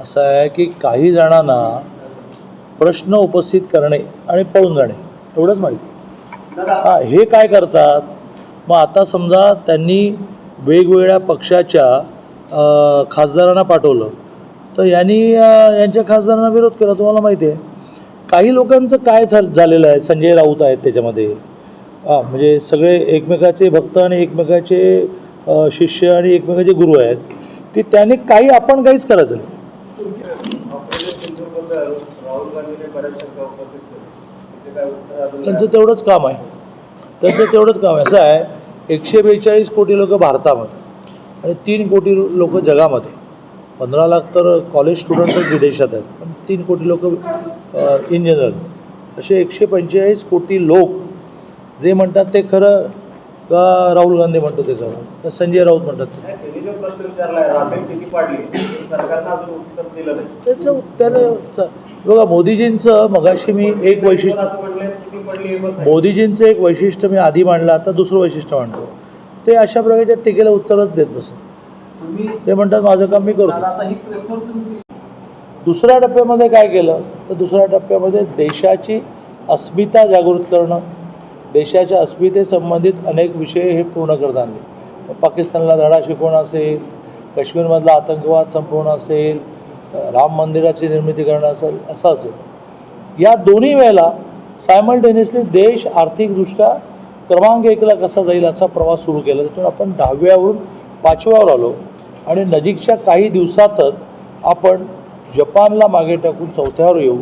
असं आहे की काही जणांना प्रश्न उपस्थित करणे आणि पळून जाणे एवढंच माहिती हा हे काय करतात? मग आता समजा त्यांनी वेगवेगळ्या पक्षाच्या खासदारांना पाठवलं तर यांनी यांच्या खासदारांना विरोध केला तुम्हाला माहिती आहे. काही लोकांचं काय झालेलं आहे? संजय राऊत आहेत त्याच्यामध्ये. हा म्हणजे सगळे एकमेकाचे भक्त आणि एकमेकाचे शिष्य आणि एकमेकाचे गुरु आहेत की त्याने काही आपण काहीच करायचं नाही. त्यांचं तेवढंच काम आहे. त्यांचं तेवढंच काम आहे. असं आहे एकशे बेचाळीस कोटी लोक भारतामध्ये आणि तीन कोटी लोक जगामध्ये. पंधरा लाख तर कॉलेज स्टुडंटच विदेशात आहेत पण तीन कोटी लोक इन जनरल असे एकशे पंचेचाळीस कोटी लोक जे म्हणतात ते खरं का राहुल गांधी म्हणतो ते खरं का संजय राऊत म्हणतात ते? त्यांनी जो प्रश्न विचारलाय राफेल किती पाडली. सरकारनं अजून उत्तर दिलं नाही. त्याचं उत्तर बघा मोदीजींचं मगाशी मी एक वैशिष्ट्य. मोदीजींचं एक वैशिष्ट्य मी आधी मांडलं आता दुसरं वैशिष्ट्य मांडतो. ते अशा प्रकारच्या टीकेला उत्तरच देत बसत. तुम्ही ते म्हणतात माझं काम मी करतो. ही दुसऱ्या टप्प्यामध्ये काय केलं? तर दुसऱ्या टप्प्यामध्ये देशाची अस्मिता जागृत करणं देशाच्या अस्मितेसंबंधित अनेक विषय हे पूर्ण करत आणले. पाकिस्तानला धडा शिकवणं असेल काश्मीरमधला आतंकवाद संपवणं असेल राम मंदिराची निर्मिती करणं असेल असं असेल. या दोन्ही वेळेला सायमल्टेनियसली देश आर्थिकदृष्ट्या क्रमांक एकला कसा जाईल असा प्रवास सुरू केला. त्यातून आपण दहाव्यावरून पाचव्यावर आलो आणि नजीकच्या काही दिवसातच आपण जपानला मागे टाकून चौथ्यावर येऊ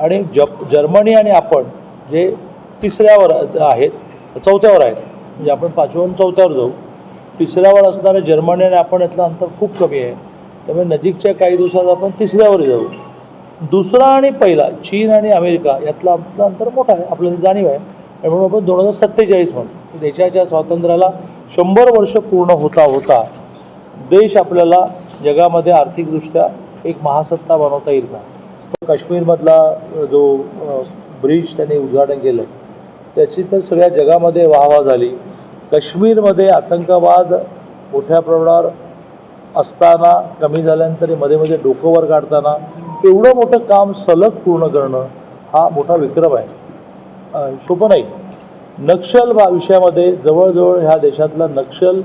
आणि जप जर्मनी आणि आपण जे तिसऱ्यावर आहेत चौथ्यावर आहेत. म्हणजे आपण पाचव्यावरून चौथ्यावर जाऊ. तिसऱ्यावर असणाऱ्या जर्मनी आणि आपण यातलं अंतर खूप कमी आहे. त्यामुळे नजीकच्या काही दिवसात आपण तिसऱ्यावर जाऊ. दुसरा आणि पहिला चीन आणि अमेरिका यातलं आपलं अंतर मोठं आहे. आपल्याला जाणीव आहे. आणि म्हणून आपण दोन हजार सत्तेचाळीस म्हणतो देशाच्या स्वातंत्र्याला शंभर वर्ष पूर्ण होता होता देश आपल्याला जगामध्ये आर्थिकदृष्ट्या एक महासत्ता बनवता येईल का? काश्मीरमधला जो ब्रिज त्यांनी उद्घाटन केलं त्याची तर सगळ्या जगामध्ये वाहवा झाली. काश्मीरमध्ये आतंकवाद मोठ्या प्रमाणावर असताना कमी झाल्यानंतरमध्ये मध्ये डोकं वर काढताना एवढं मोठं काम सलग पूर्ण करणं हा मोठा विक्रम आहे. शोभ सोपं नाही नक्षल विषयामध्ये जवळजवळ ह्या देशातला नक्षल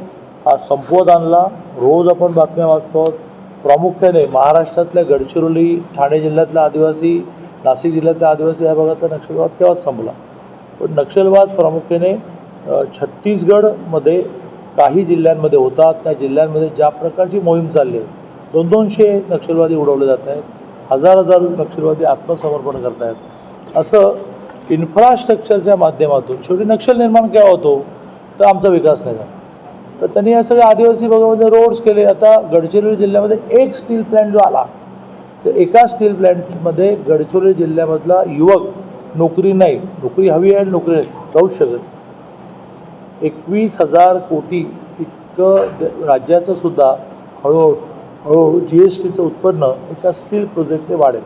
हा संपवत आणला. रोज आपण बातम्या वाचतो. आहोत. प्रामुख्याने महाराष्ट्रातल्या गडचिरोली ठाणे जिल्ह्यातल्या आदिवासी नाशिक जिल्ह्यातल्या आदिवासी या भागातला नक्षलवाद केव्हाच संपला? पण नक्षलवाद प्रामुख्याने छत्तीसगडमध्ये काही जिल्ह्यांमध्ये होतात. त्या जिल्ह्यांमध्ये ज्या प्रकारची मोहीम चालली आहे दोन दोनशे नक्षलवादी उडवले जात आहेत. हजार हजार नक्षलवादी आत्मसमर्पण करत आहेत. असं इन्फ्रास्ट्रक्चरच्या माध्यमातून शेवटी नक्षल निर्माण केव्हा होतो तर आमचा विकास नाही झाला. तर त्यांनी या सगळ्या आदिवासी भागामध्ये रोड्स केले. आता गडचिरोली जिल्ह्यामध्ये एक स्टील प्लॅन्ट जो आला तर एका स्टील प्लॅन्टमध्ये गडचिरोली जिल्ह्यामधला युवक नोकरी नाही. नोकरी हवी आहे आणि नोकरी नाही. जाऊ शकत एकवीस हजार कोटी इतकं द- राज्याचं सुद्धा हळूहळू हळूहळू जी एस टीचं उत्पन्न एका स्टील प्रोजेक्टने वाढेल.